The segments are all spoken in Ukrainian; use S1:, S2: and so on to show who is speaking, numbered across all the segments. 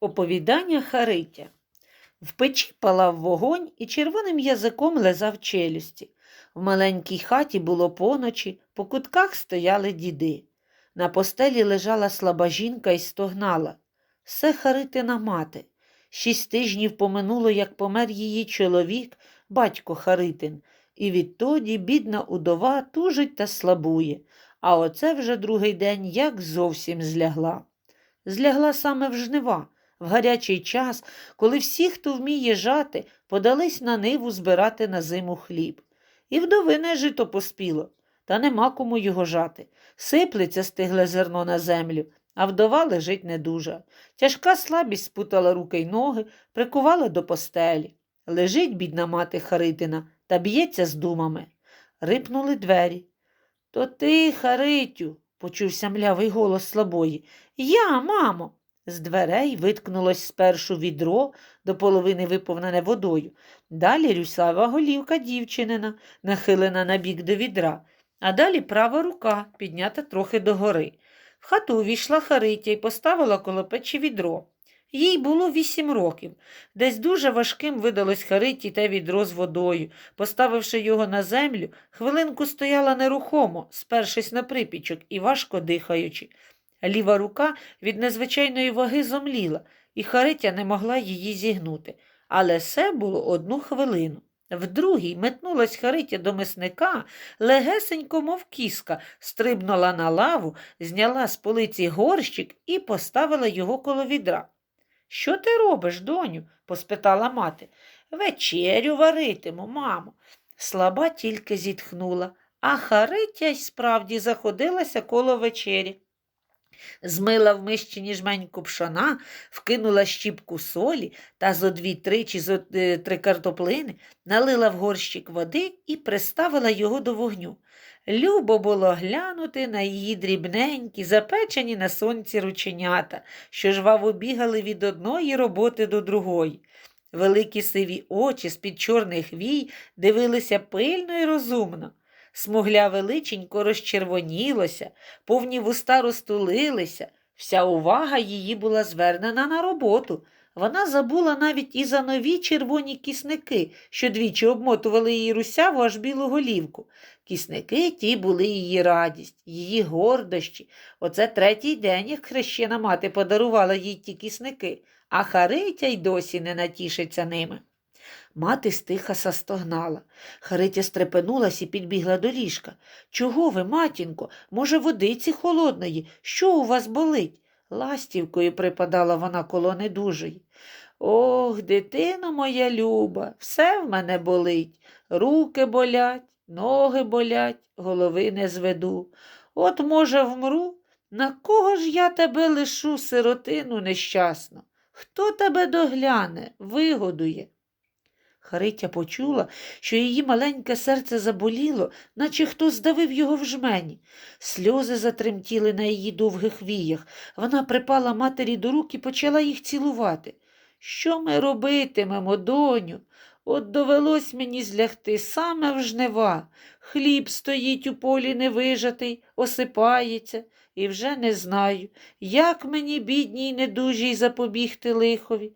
S1: Оповідання Харитя. В печі палав вогонь і червоним язиком лизав челюсті. В маленькій хаті було поночі, по кутках стояли діди. На постелі лежала слаба жінка і стогнала. Все Харитина мати. Шість тижнів поминуло, як помер її чоловік, батько Харитин, і відтоді бідна удова тужить та слабує, а оце вже другий день як зовсім злягла. Злягла саме в жнива, в гарячий час, коли всі, хто вміє жати, подались на ниву збирати на зиму хліб. І вдовине жито поспіло, та нема кому його жати. Сиплеться стигле зерно на землю, а вдова лежить недужа. Тяжка слабість спутала руки й ноги, прикувала до постелі. Лежить бідна мати Харитина та б'ється з думами. Рипнули двері. То ти, Харитю, почувся млявий голос слабої. Я, мамо. З дверей виткнулось спершу відро, до половини виповнене водою. Далі рюсава голівка дівчинина, нахилена на бік до відра, а далі права рука, піднята трохи догори. В хату увійшла Харитя і поставила коло печі відро. Їй було вісім років. Десь дуже важким видалось Хариті те відро з водою. Поставивши його на землю, хвилинку стояла нерухомо, спершись на припічок і важко дихаючи. Ліва рука від незвичайної ваги зомліла, і Харитя не могла її зігнути. Але все було одну хвилину. В другій метнулась Харитя до мисника, легесенько, мов кіска, стрибнула на лаву, зняла з полиці горщик і поставила його коло відра. Що ти робиш, доню? поспитала мати. Вечерю варитиму, мамо. Слаба тільки зітхнула, а Харитя й справді заходилася коло вечері. Змила в мищині жменьку пшона, вкинула щіпку солі та зо дві-три чи зо е, три картоплини, налила в горщик води і приставила його до вогню. Любо було глянути на її дрібненькі, запечені на сонці рученята, що жваво бігали від одної роботи до другої. Великі сиві очі з-під чорних вій дивилися пильно і розумно. Смугляве личенько розчервонілося, повні вуста розтулилися. Вся увага її була звернена на роботу. Вона забула навіть і за нові червоні кісники, що двічі обмотували її русяву аж білу голівку. Кісники ті були її радість, її гордощі. Оце третій день, як хрещена мати подарувала їй ті кісники, а Харитя й досі не натішиться ними. Мати стиха састогнала. Харитя стрепенулась і підбігла до ліжка. Чого ви, матінко? Може, водиці холодної? Що у вас болить? Ластівкою припадала вона коло недужої. Ох, дитино моя люба, все в мене болить. Руки болять, ноги болять, голови не зведу. От, може, вмру? На кого ж я тебе лишу, сиротину нещасну? Хто тебе догляне, вигодує? Харитя почула, що її маленьке серце заболіло, наче хто здавив його в жмені. Сльози затремтіли на її довгих віях. Вона припала матері до рук і почала їх цілувати. Що ми робитимемо, доню? От довелось мені злягти саме в жнива. Хліб стоїть у полі невижатий, осипається, і вже не знаю, як мені, бідній, недужій, запобігти лихові.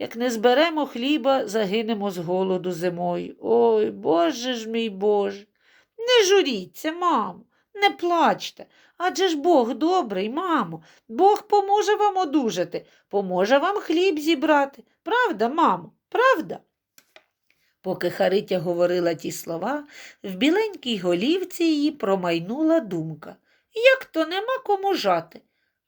S1: Як не зберемо хліба, загинемо з голоду зимою. Ой, Боже ж мій Боже. Не журіться, мамо, не плачте. Адже ж Бог добрий, мамо. Бог поможе вам одужати, поможе вам хліб зібрати. Правда, мамо, правда? Поки Харитя говорила ті слова, в біленькій голівці її промайнула думка. Як то нема кому жати?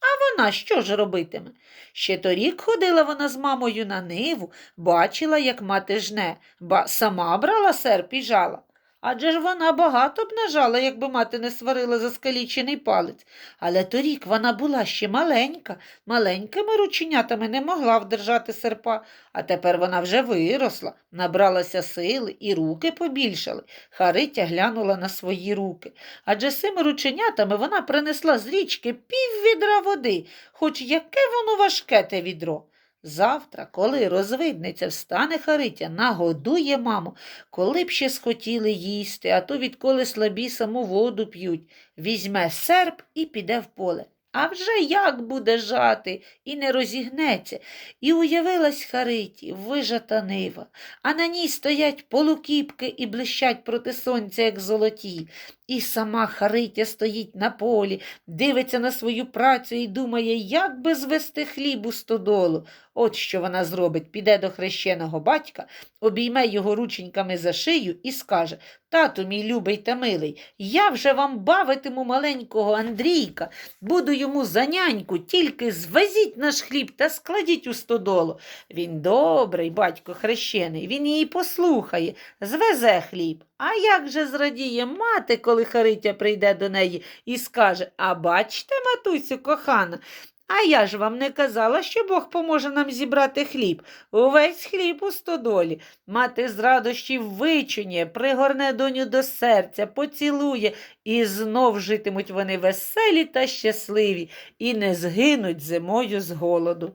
S1: А вона що ж робитиме? Ще торік ходила вона з мамою на ниву, бачила, як мати жне, ба сама брала серп і жала. Адже ж вона багато б нажала, якби мати не сварила за скалічений палець. Але торік вона була ще маленька, маленькими рученятами не могла вдержати серпа, а тепер вона вже виросла, набралася сили і руки побільшали. Харитя глянула на свої руки. Адже цими рученятами вона принесла з річки пів відра води, хоч яке воно важке те відро. Завтра, коли розвидниця встане Харитя, нагодує маму, коли б ще схотіли їсти, а то відколи слабі саму воду п'ють, візьме серп і піде в поле. А вже як буде жати і не розігнеться. І уявилась Хариті вижата нива, а на ній стоять полукіпки і блищать проти сонця, як золоті. І сама Харитя стоїть на полі, дивиться на свою працю і думає, як би звести хліб у стодолу. От що вона зробить, піде до хрещеного батька, обійме його рученьками за шию і скаже Тату, мій любий та милий, я вже вам бавитиму маленького Андрійка, буду йому за няньку, тільки звезіть наш хліб та складіть у стодолу. Він добрий, батько хрещений, він її послухає, звезе хліб. А як же зрадіє мати, коли Харитя прийде до неї і скаже А бачте, матусю кохана, а я ж вам не казала, що Бог поможе нам зібрати хліб. Увесь хліб у стодолі. Мати з радощів вичує, пригорне доню до серця, поцілує, і знов житимуть вони веселі та щасливі, і не згинуть зимою з голоду.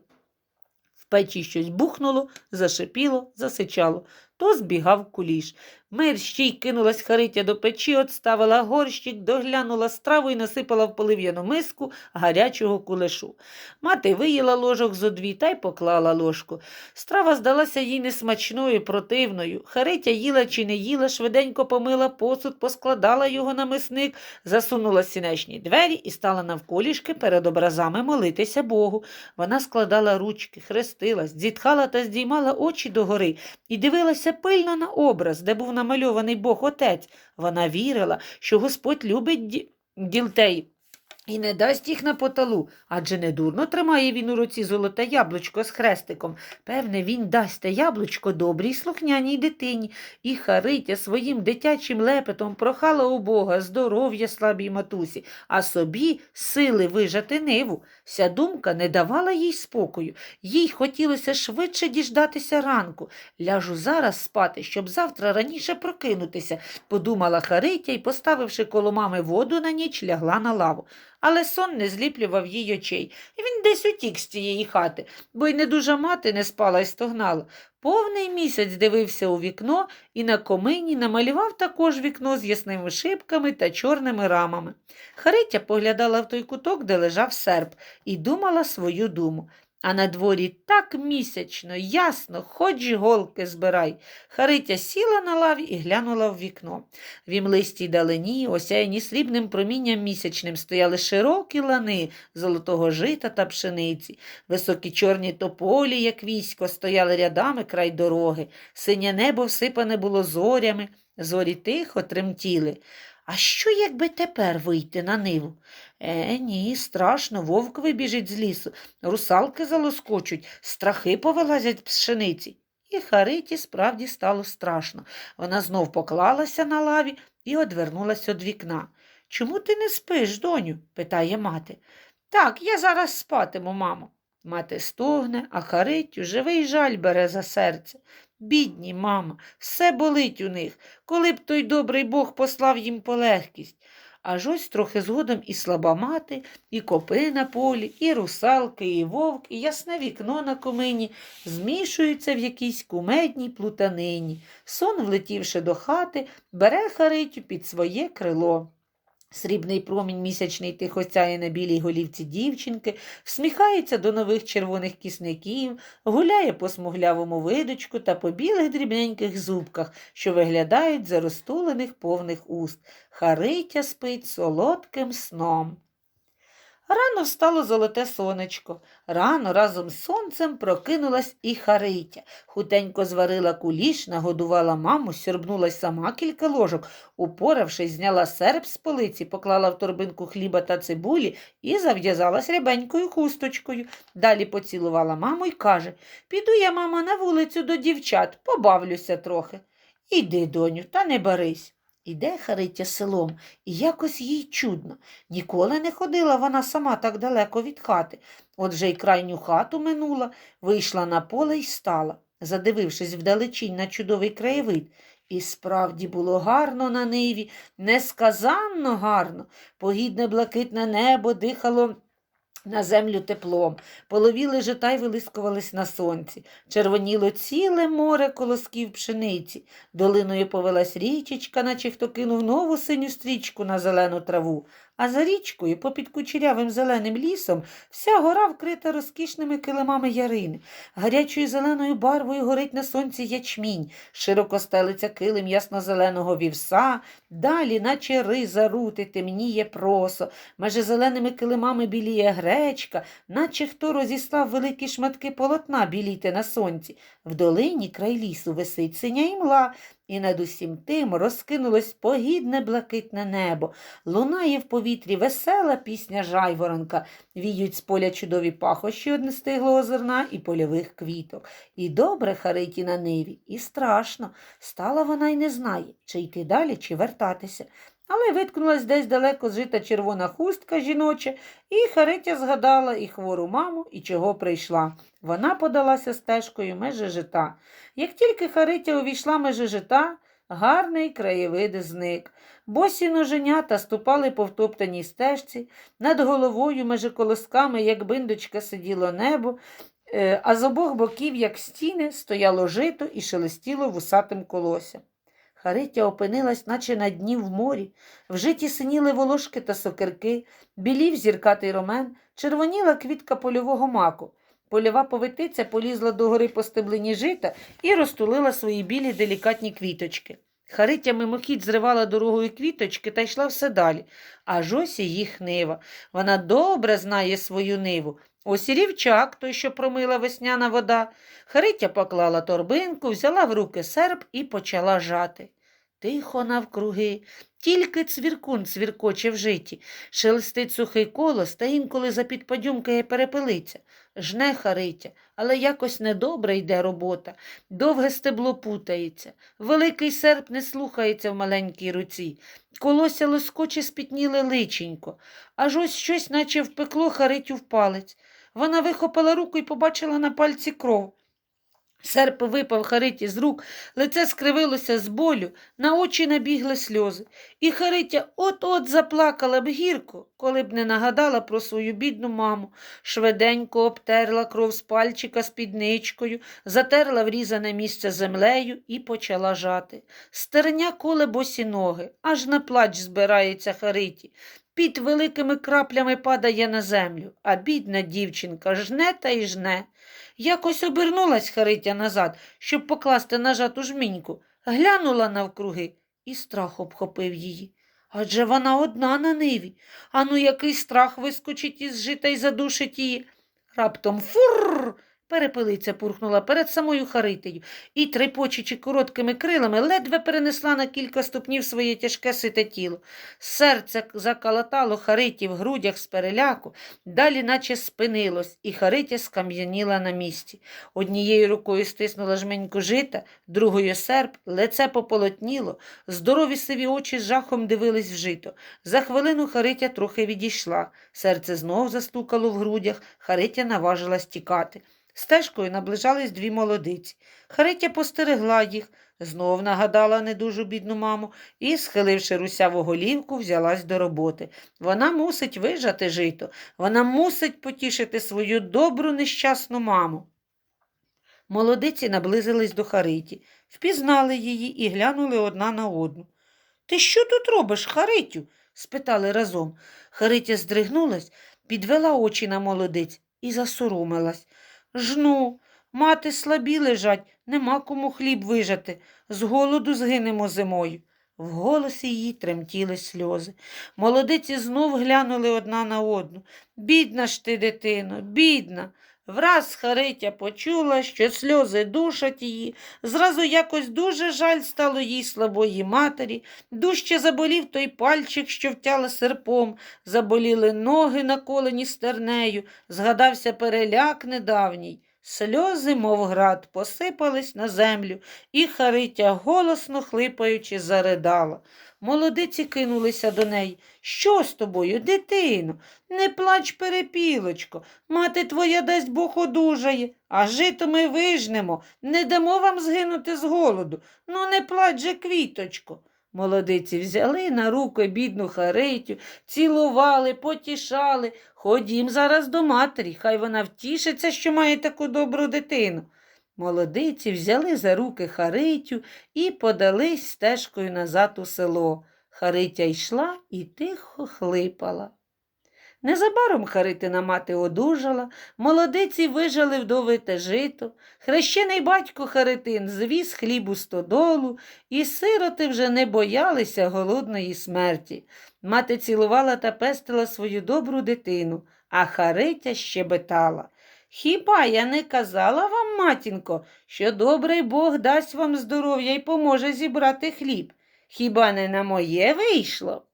S1: В печі щось бухнуло, зашипіло, засичало. То збігав куліш. Мерщій кинулась Харитя до печі, отставила горщик, доглянула страву і насипала в полив'яну миску гарячого кулешу. Мати виїла ложок зо дві та й поклала ложку. Страва здалася їй несмачною, противною. Харитя їла чи не їла, швиденько помила посуд, поскладала його на мисник, засунула сінечні двері і стала навколішки перед образами молитися Богу. Вона складала ручки, хрестилась, зітхала та здіймала очі догори і дивилася пильно на образ, де був намальований Бог Отець. Вона вірила, що Господь любить ді- дітей і не дасть їх на поталу, адже не дурно тримає він у руці золоте яблучко з хрестиком. Певне, він дасть те яблучко добрій слухняній дитині. І Харитя своїм дитячим лепетом прохала у Бога здоров'я слабій матусі, а собі сили вижати ниву. Ся думка не давала їй спокою. Їй хотілося швидше діждатися ранку. Ляжу зараз спати, щоб завтра раніше прокинутися, подумала Харитя і, поставивши коло мами воду на ніч, лягла на лаву. Але сон не зліплював їй очей. Він десь утік з цієї хати, бо й не дуже мати не спала й стогнала. Повний місяць дивився у вікно і на комині намалював також вікно з ясними шибками та чорними рамами. Харитя поглядала в той куток, де лежав серп, і думала свою думу. А на дворі так місячно, ясно, хоч голки збирай. Харитя сіла на лаві і глянула в вікно. В імлистій далині, осяяні срібним промінням місячним, стояли широкі лани золотого жита та пшениці. Високі чорні тополі, як військо, стояли рядами край дороги. Синє небо всипане було зорями, зорі тихо тремтіли. А що, якби тепер вийти на ниву? Е, ні, страшно, вовк вибіжить з лісу, русалки залоскочуть, страхи повилазять пшениці. І Хариті справді стало страшно. Вона знов поклалася на лаві і одвернулася від вікна. Чому ти не спиш, доню? питає мати. Так, я зараз спатиму, мамо. Мати стогне, а Харитю живий жаль бере за серце. Бідні, мама, все болить у них, коли б той добрий Бог послав їм полегкість. Аж ось трохи згодом і слаба мати, і копи на полі, і русалки, і вовк, і ясне вікно на комині змішуються в якійсь кумедній плутанині. Сон, влетівши до хати, бере Харитю під своє крило. Срібний промінь місячний тихо сяє на білій голівці дівчинки, всміхається до нових червоних кісників, гуляє по смуглявому видочку та по білих дрібненьких зубках, що виглядають за розтулених повних уст. Харитя спить солодким сном. Рано встало золоте сонечко. Рано разом з сонцем прокинулась і Харитя. Хутенько зварила куліш, нагодувала маму, сьорбнулась сама кілька ложок, упоравшись, зняла серп з полиці, поклала в торбинку хліба та цибулі і зав'язалась рябенькою хусточкою. Далі поцілувала маму і каже Піду я, мама, на вулицю до дівчат, побавлюся трохи. Іди, доню, та не барись. Іде Харитя селом, і якось їй чудно. Ніколи не ходила вона сама так далеко від хати. От вже й крайню хату минула, вийшла на поле й стала, задивившись вдалечінь на чудовий краєвид. І справді було гарно на ниві, несказанно гарно. Погідне блакитне небо дихало на землю теплом, половіли жита й вилискувались на сонці, червоніло ціле море колосків пшениці, долиною повелась річечка, наче хто кинув нову синю стрічку на зелену траву. А за річкою, попід кучерявим зеленим лісом, вся гора вкрита розкішними килимами ярини. Гарячою зеленою барвою горить на сонці ячмінь, широко стелиться килим ясно-зеленого вівса, далі, наче риза рути, темніє просо, меже зеленими килимами біліє гречка, наче хто розіслав великі шматки полотна біліти на сонці. В долині край лісу висить синя імла, і над усім тим розкинулось погідне блакитне небо. Лунає в повітрі весела пісня жайворонка, віють з поля чудові пахощі однестиглого зерна і польових квіток. І добре хариті на ниві, і страшно. Стала вона й не знає, чи йти далі, чи вертатися. Але виткнулась десь далеко зжита червона хустка жіноча, і Харитя згадала і хвору маму, і чого прийшла. Вона подалася стежкою межи жита. Як тільки Харитя увійшла межи жита, гарний краєвид зник. Босі ноженята ступали по втоптаній стежці, над головою межи колосками, як биндочка, сиділо небо, е, а з обох боків, як стіни, стояло жито і шелестіло вусатим колоссям. Харитя опинилась, наче на дні в морі, в житі синіли волошки та сокирки, білів зіркатий ромен, червоніла квітка польового маку. Польова повитиця полізла до гори по стеблині жита і розтулила свої білі делікатні квіточки. Харитя мимохідь зривала дорогою квіточки та йшла все далі. Аж ось їх нива. Вона добре знає свою ниву. Ось і рівчак, той, що промила весняна вода. Харитя поклала торбинку, взяла в руки серп і почала жати. Тихо навкруги, тільки цвіркун цвіркоче в житі, шелестить сухий колос та інколи за-під подюмкає перепелиця. Жне Харитя, але якось недобре йде робота, довге стебло путається, великий серп не слухається в маленькій руці, колося лоскоче спітніле личенько, аж ось щось, наче впекло Харитю в палець. Вона вихопила руку і побачила на пальці кров. Серп випав Хариті з рук, лице скривилося з болю, на очі набігли сльози. І Харитя от-от заплакала б гірко, коли б не нагадала про свою бідну маму. Швиденько обтерла кров з пальчика спідничкою, затерла врізане місце землею і почала жати. Стерня коле босі ноги, аж на плач збирається Хариті. Під великими краплями падає на землю, а бідна дівчинка жне та й жне. Якось обернулась Харитя назад, щоб покласти на жату жміньку, глянула навкруги, і страх обхопив її. Адже вона одна на ниві. Ану, який страх вискочить із жита й задушить її. Раптом фур. Перепелиця пурхнула перед самою Харитею і, трепочучи короткими крилами, ледве перенесла на кілька ступнів своє тяжке сите тіло. Серце закалатало Хариті в грудях з переляку, далі наче спинилось, і Харитя скам'яніла на місці. Однією рукою стиснула жменьку жита, другою серп, лице пополотніло, здорові сиві очі з жахом дивились в жито. За хвилину Харитя трохи відійшла. Серце знов застукало в грудях, Харитя наважилась тікати. Стежкою наближались дві молодиці. Харитя постерегла їх, знов нагадала недужу бідну маму і, схиливши русяву голівку, взялась до роботи. Вона мусить вижати жито, вона мусить потішити свою добру нещасну маму. Молодиці наблизились до Хариті, впізнали її і глянули одна на одну. Ти що тут робиш, Харитю? спитали разом. Харитя здригнулась, підвела очі на молодиць і засоромилась. Жну, мати слабі лежать, нема кому хліб вижати. З голоду згинемо зимою. В голосі її тремтіли сльози. Молодиці знов глянули одна на одну. Бідна ж ти, дитино, бідна. Враз Харитя почула, що сльози душать її. Зразу якось дуже жаль стало їй слабої матері. Дужче заболів той пальчик, що втяла серпом, заболіли ноги, наколені стернею, згадався переляк недавній. Сльози, мов град, посипались на землю, і Харитя, голосно хлипаючи, заридала. Молодиці кинулися до неї. Що з тобою, дитино? Не плач, перепілочко. Мати твоя дасть Бог одужає, а жито ми вижнемо, не дамо вам згинути з голоду. Ну, не плач же, квіточко. Молодиці взяли на руки бідну Харитю, цілували, потішали. Ходім зараз до матері, хай вона втішиться, що має таку добру дитину. Молодиці взяли за руки Харитю і подались стежкою назад у село. Харитя йшла і тихо хлипала. Незабаром Харитина мати одужала, молодиці вижали вдовите жито, хрещений батько Харитин звіз хліб у стодолу, і сироти вже не боялися голодної смерті. Мати цілувала та пестила свою добру дитину, а Харитя щебетала. Хіба я не казала вам, матінко, що добрий Бог дасть вам здоров'я і поможе зібрати хліб? Хіба не на моє вийшло?